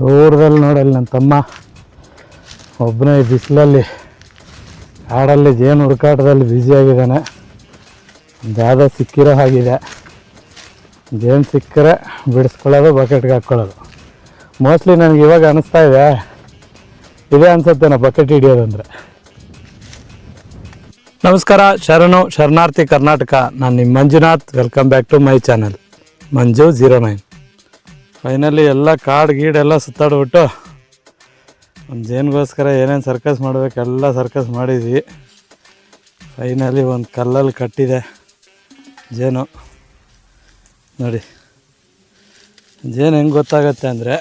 ದೂರದಲ್ಲಿ ನೋಡಲ್ಲಿ ನನ್ನ ತಮ್ಮ. ಒಬ್ಬನೇ ಬಿಸಿಲಲ್ಲಿ, ಹಾಡಲ್ಲಿ, ಜೇನು ಹುಡುಕಾಟದಲ್ಲಿ ಬ್ಯುಸಿಯಾಗಿದ್ದಾನೆ ಯಾವುದೋ ಸಿಕ್ಕಿರೋ ಹಾಗಿದೆ. ಜೇನು ಸಿಕ್ಕರೆ ಬಿಡಿಸ್ಕೊಳ್ಳೋದು ಬಕೆಟ್ಗೆ ಹಾಕ್ಕೊಳ್ಳೋದು. ಮೋಸ್ಟ್ಲಿ ನನಗೆ ಇವಾಗ ಅನಿಸ್ತಾ ಇದೆ. ಇದೇ ಅನ್ಸುತ್ತೇನೋ ಬಕೆಟ್ ಹಿಡಿಯೋದಂದರೆ ನಮಸ್ಕಾರ, ಶರಣು ಶರಣಾರ್ಥಿ ಕರ್ನಾಟಕ. ನಾನು ನಿಮ್ಮ Manjunath. Welcome back to my channel Manju zero nine finally ಎಲ್ಲ ಕಾಡು ಗೀಡೆಲ್ಲ ಸುತ್ತಾಡ್ಬಿಟ್ಟು ಒಂದು ಜೇನಿಗೋಸ್ಕರ ಏನೇನು ಸರ್ಕಸ್ ಮಾಡಬೇಕೆಲ್ಲ ಸರ್ಕಸ್ ಮಾಡಿದ್ವಿ. ಫೈನಲಿ ಒಂದು ಕಲ್ಲಲ್ಲಿ ಕಟ್ಟಿದೆ ಜೇನು. ನೋಡಿ, ಜೇನು ಹೆಂಗೆ ಗೊತ್ತಾಗತ್ತೆ ಅಂದರೆ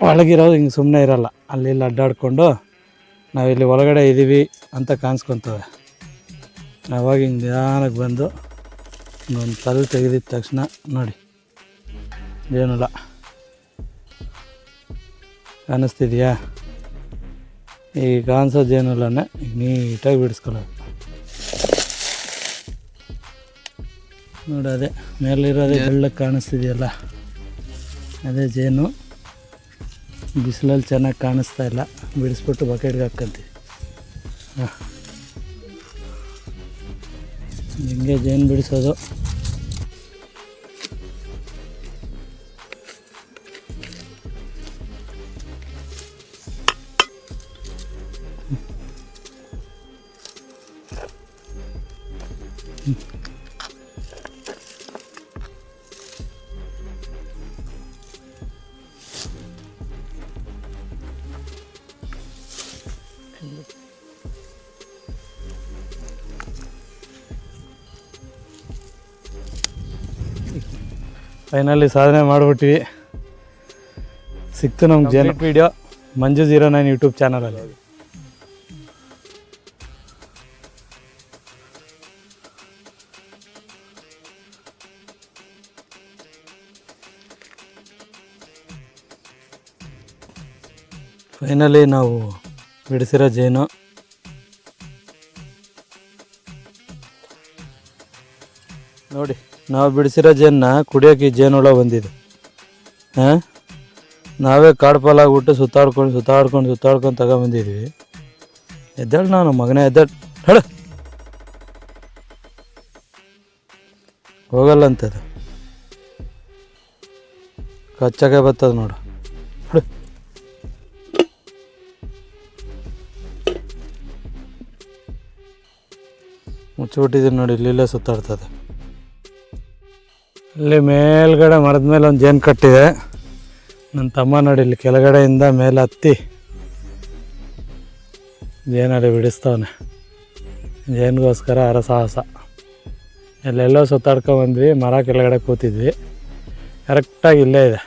ಒಳಗಿರೋದು ಹಿಂಗೆ ಸುಮ್ಮನೆ ಇರಲ್ಲ. ಅಲ್ಲಿ ಇಲ್ಲಿ ಅಡ್ಡಾಡ್ಕೊಂಡು ನಾವಿಲ್ಲಿ ಒಳಗಡೆ ಇದ್ದೀವಿ ಅಂತ ಕಾಣಿಸ್ಕೊತವೆ. ಆವಾಗ ಹಿಂಗೆ ನಿಧಾನಕ್ಕೆ ಬಂದು ಒಂದು ಕಲ್ಲು ತೆಗೆದಿದ ತಕ್ಷಣ ನೋಡಿ, ಜೇನುಲ್ಲ. ಕಾಣಿಸ್ತಿದೆಯಾ? ಈ ಕಾಣಿಸೋ ಜೇನುಲನ್ನ ಈಗ ನೀಟಾಗಿ ಬಿಡಿಸ್ಕೊಳ್ಳೋದು ನೋಡಿ ಅದೇ ಮೇಲಿರೋದೇ ಬೆಳ್ಳಕ್ಕೆ ಕಾಣಿಸ್ತಿದೆಯಲ್ಲ? ಅದೇ ಜೇನು. ಬಿಸಿಲಲ್ಲಿ ಚೆನ್ನಾಗಿ ಕಾಣಿಸ್ತಾ ಇಲ್ಲ. ಬಿಡಿಸ್ಬಿಟ್ಟು ಬಕೆಟ್ಗೆ ಹಾಕ್ಕಂತೀವಿ. ಹಾಂ. ಹಿಂಗೆ ಜೇನು ಬಿಡಿಸೋದು. ಫೈನಲಿ ಸಾಧನೆ ಮಾಡಿಬಿಟ್ಟಿವಿ ಸಿಕ್ತು ನಮ್ಗೆ ಜೇನು. Video Manju zero nine YouTube ಚಾನಲಲ್ಲಿ ಫೈನಲಿ ನಾವು ಬಿಡಿಸಿರೋ ಜೇನು. ನೋಡಿ. ನಾವು ಬಿಡಿಸಿರೋ ಜೇನ್ನ ಕುಡಿಯೋಕೆ ಜೇನುಳ ಬಂದಿದೆ. ಹಾಂ? ನಾವೇ ಕಾಡು ಪಾಲಾಗ್ಬಿಟ್ಟು ಸುತ್ತಾಡ್ಕೊಂಡು ಸುತ್ತಾಡ್ಕೊಂಡು ಸುತ್ತಾಡ್ಕೊಂಡು ತಗೊಂಬಂದಿದ್ವಿ. ಎದ್ದಾಳು ನಾನು ಮಗನೇ, ಎದ್ದಾಳ ಹೇಳ. ಹೋಗಲ್ಲ ಅಂತದು. ಕಚ್ಚಾಗೆ ಬರ್ತದೆ ನೋಡು. ಮುಚ್ಚಿಬಿಟ್ಟಿದ್ದೀನಿ ನೋಡಿ, ಇಲ್ಲಿಲ್ಲೇ ಸುತ್ತಾಡ್ತದೆ. ಇಲ್ಲಿ ಮೇಲ್ಗಡೆ ಮರದ ಮೇಲೆ ಒಂದು ಜೇನು ಕಟ್ಟಿದೆ. ನನ್ನ ತಮ್ಮ ನೋಡಿ ಇಲ್ಲಿ ಕೆಳಗಡೆಯಿಂದ ಮೇಲೆ ಹತ್ತಿ ಜೇನಲ್ಲಿ ಬಿಡಿಸ್ತವನೆ. ಜೇನಿಗೋಸ್ಕರ ಹರಸಾಹಸ ಎಲ್ಲೆಲ್ಲೋ ಸುತ್ತಾಡ್ಕೊಂಬಂದ್ವಿ ಮರ ಕೆಳಗಡೆ ಕೂತಿದ್ವಿ. ಕರೆಕ್ಟಾಗಿ ಇಲ್ಲೇ ಇದೆ.